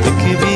दिख भी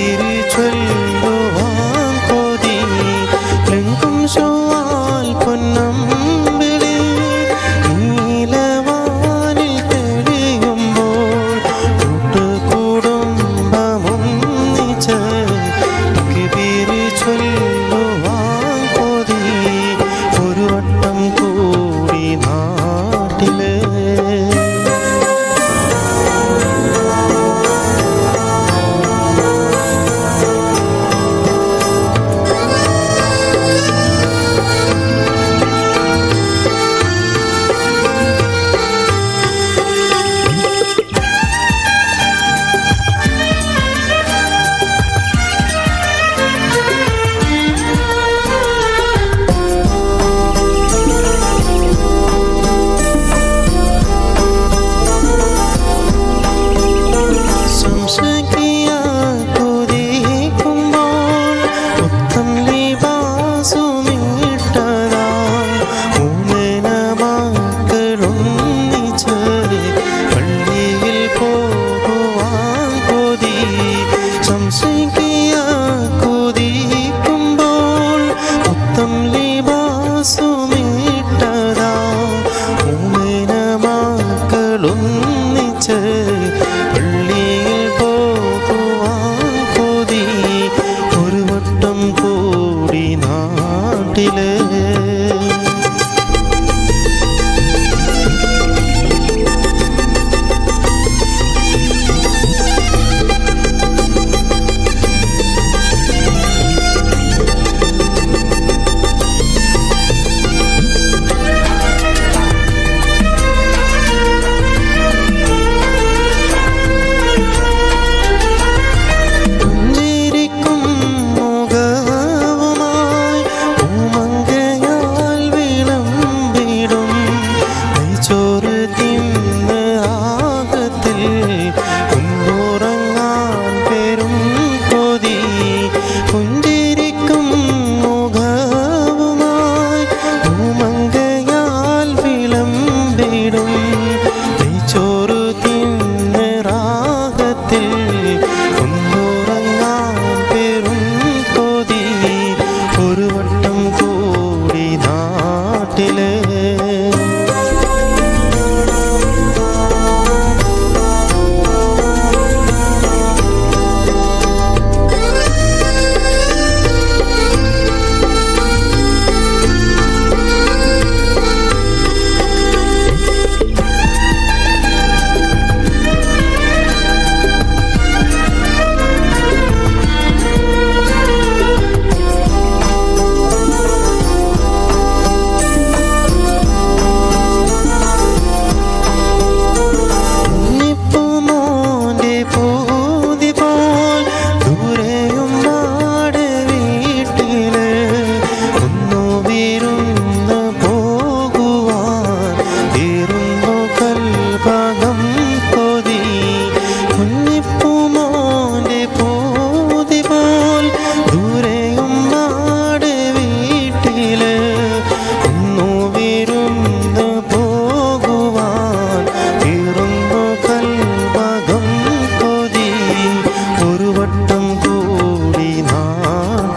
നാമത്തിൽ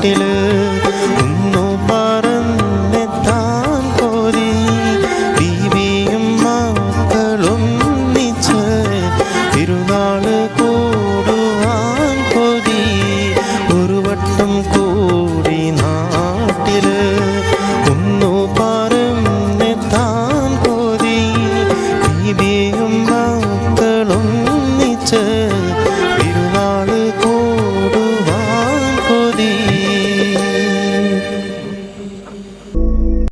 നാട്ടിൽ ഒന്നു പറന്നെത്താൻ പോരി ബീവിയും മക്കളും നിച്ച് തിരുനാൾ കൂടുവാൻ പോരി ഒരു വട്ടം കൂടി നാട്ടിൽ ഒന്നു പറന്നെത്താൻ പോരി ബീവിയും